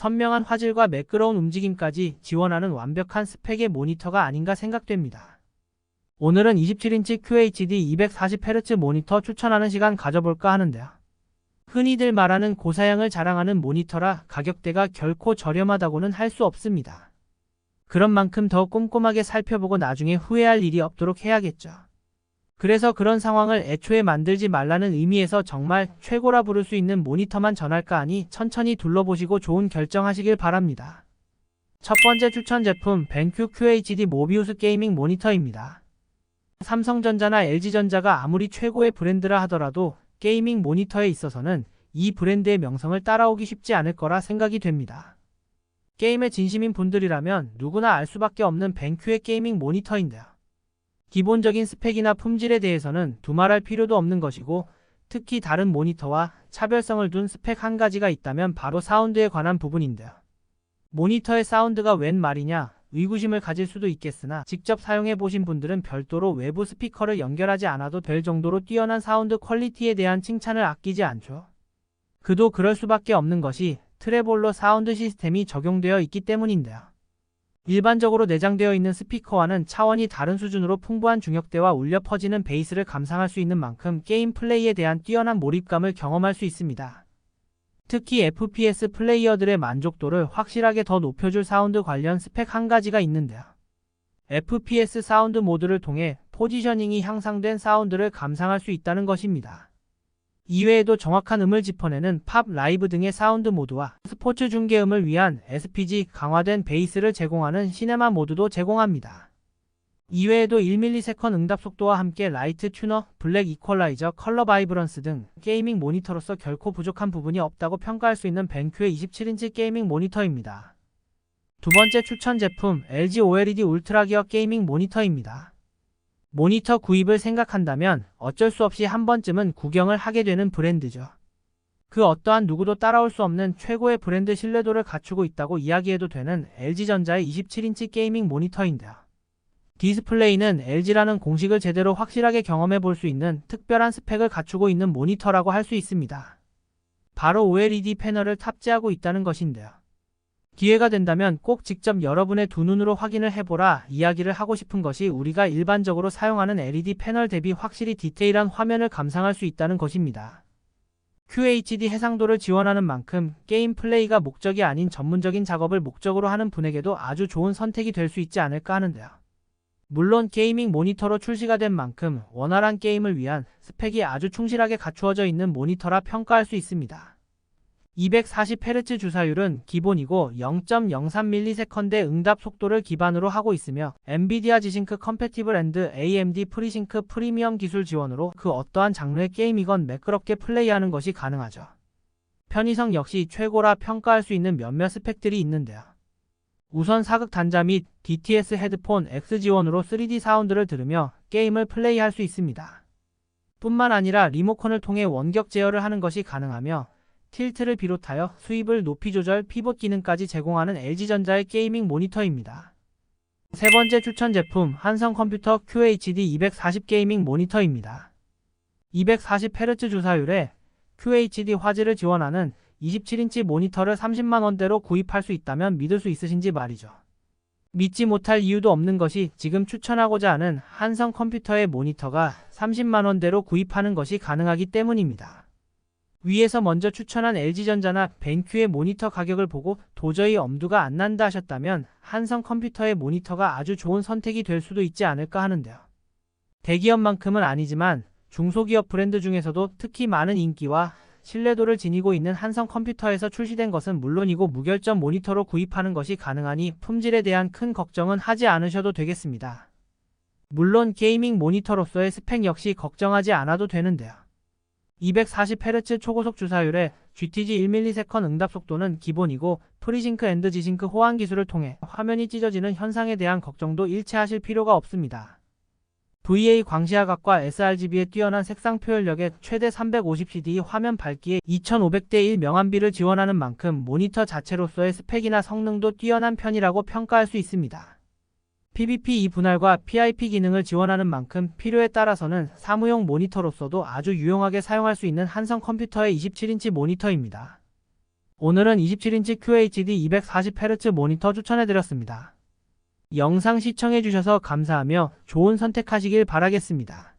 선명한 화질과 매끄러운 움직임까지 지원하는 완벽한 스펙의 모니터가 아닌가 생각됩니다. 오늘은 27인치 QHD 240Hz 모니터 추천하는 시간 가져볼까 하는데요. 흔히들 말하는 고사양을 자랑하는 모니터라 가격대가 결코 저렴하다고는 할 수 없습니다. 그런 만큼 더 꼼꼼하게 살펴보고 나중에 후회할 일이 없도록 해야겠죠. 그래서 그런 상황을 애초에 만들지 말라는 의미에서 정말 최고라 부를 수 있는 모니터만 전할까 하니 천천히 둘러보시고 좋은 결정하시길 바랍니다. 첫 번째 추천 제품 벤큐 QHD 모비우스 게이밍 모니터입니다. 삼성전자나 LG전자가 아무리 최고의 브랜드라 하더라도 게이밍 모니터에 있어서는 이 브랜드의 명성을 따라오기 쉽지 않을 거라 생각이 됩니다. 게임에 진심인 분들이라면 누구나 알 수밖에 없는 벤큐의 게이밍 모니터인데요. 기본적인 스펙이나 품질에 대해서는 두말할 필요도 없는 것이고 특히 다른 모니터와 차별성을 둔 스펙 한 가지가 있다면 바로 사운드에 관한 부분인데요. 모니터의 사운드가 웬 말이냐 의구심을 가질 수도 있겠으나 직접 사용해 보신 분들은 별도로 외부 스피커를 연결하지 않아도 될 정도로 뛰어난 사운드 퀄리티에 대한 칭찬을 아끼지 않죠. 그도 그럴 수밖에 없는 것이 트레볼로 사운드 시스템이 적용되어 있기 때문인데요. 일반적으로 내장되어 있는 스피커와는 차원이 다른 수준으로 풍부한 중역대와 울려 퍼지는 베이스를 감상할 수 있는 만큼 게임 플레이에 대한 뛰어난 몰입감을 경험할 수 있습니다. 특히 FPS 플레이어들의 만족도를 확실하게 더 높여줄 사운드 관련 스펙 한 가지가 있는데요. FPS 사운드 모드를 통해 포지셔닝이 향상된 사운드를 감상할 수 있다는 것입니다. 이외에도 정확한 음을 짚어내는 팝, 라이브 등의 사운드 모드와 스포츠 중계음을 위한 SPG 강화된 베이스를 제공하는 시네마 모드도 제공합니다. 이외에도 1ms 응답 속도와 함께 라이트 튜너, 블랙 이퀄라이저, 컬러 바이브런스 등 게이밍 모니터로서 결코 부족한 부분이 없다고 평가할 수 있는 벤큐의 27인치 게이밍 모니터입니다. 두 번째 추천 제품 LG OLED 울트라 기어 게이밍 모니터입니다. 모니터 구입을 생각한다면 어쩔 수 없이 한 번쯤은 구경을 하게 되는 브랜드죠. 그 어떠한 누구도 따라올 수 없는 최고의 브랜드 신뢰도를 갖추고 있다고 이야기해도 되는 LG전자의 27인치 게이밍 모니터인데요. 디스플레이는 LG라는 공식을 제대로 확실하게 경험해 볼 수 있는 특별한 스펙을 갖추고 있는 모니터라고 할 수 있습니다. 바로 OLED 패널을 탑재하고 있다는 것인데요. 기회가 된다면 꼭 직접 여러분의 두 눈으로 확인을 해보라 이야기를 하고 싶은 것이 우리가 일반적으로 사용하는 LED 패널 대비 확실히 디테일한 화면을 감상할 수 있다는 것입니다. QHD 해상도를 지원하는 만큼 게임 플레이가 목적이 아닌 전문적인 작업을 목적으로 하는 분에게도 아주 좋은 선택이 될 수 있지 않을까 하는데요. 물론 게이밍 모니터로 출시가 된 만큼 원활한 게임을 위한 스펙이 아주 충실하게 갖추어져 있는 모니터라 평가할 수 있습니다. 240Hz 주사율은 기본이고 0.03ms의 응답 속도를 기반으로 하고 있으며 엔비디아 지싱크 컴패티블 앤드 AMD 프리싱크 프리미엄 기술 지원으로 그 어떠한 장르의 게임이건 매끄럽게 플레이하는 것이 가능하죠. 편의성 역시 최고라 평가할 수 있는 몇몇 스펙들이 있는데요. 우선 사극 단자 및 DTS 헤드폰 X 지원으로 3D 사운드를 들으며 게임을 플레이할 수 있습니다. 뿐만 아니라 리모컨을 통해 원격 제어를 하는 것이 가능하며 틸트를 비롯하여 수입을 높이 조절 피봇 기능까지 제공하는 LG전자의 게이밍 모니터입니다. 세 번째 추천 제품 한성 컴퓨터 QHD 240 게이밍 모니터입니다. 240Hz 주사율에 QHD 화질을 지원하는 27인치 모니터를 30만원대로 구입할 수 있다면 믿을 수 있으신지 말이죠. 믿지 못할 이유도 없는 것이 지금 추천하고자 하는 한성 컴퓨터의 모니터가 30만원대로 구입하는 것이 가능하기 때문입니다. 위에서 먼저 추천한 LG전자나 벤큐의 모니터 가격을 보고 도저히 엄두가 안 난다 하셨다면 한성 컴퓨터의 모니터가 아주 좋은 선택이 될 수도 있지 않을까 하는데요. 대기업만큼은 아니지만 중소기업 브랜드 중에서도 특히 많은 인기와 신뢰도를 지니고 있는 한성 컴퓨터에서 출시된 것은 물론이고 무결점 모니터로 구입하는 것이 가능하니 품질에 대한 큰 걱정은 하지 않으셔도 되겠습니다. 물론 게이밍 모니터로서의 스펙 역시 걱정하지 않아도 되는데요. 240Hz 초고속 주사율에 GTG 1ms 응답 속도는 기본이고 프리싱크 앤드 지싱크 호환 기술을 통해 화면이 찢어지는 현상에 대한 걱정도 일체하실 필요가 없습니다. VA 광시야각과 sRGB의 뛰어난 색상 표현력에 최대 350CD 화면 밝기에 2500대1 명암비를 지원하는 만큼 모니터 자체로서의 스펙이나 성능도 뛰어난 편이라고 평가할 수 있습니다. PVP 2 분할과 PIP 기능을 지원하는 만큼 필요에 따라서는 사무용 모니터로서도 아주 유용하게 사용할 수 있는 한성 컴퓨터의 27인치 모니터입니다. 오늘은 27인치 QHD 240Hz 모니터 추천해드렸습니다. 영상 시청해주셔서 감사하며 좋은 선택하시길 바라겠습니다.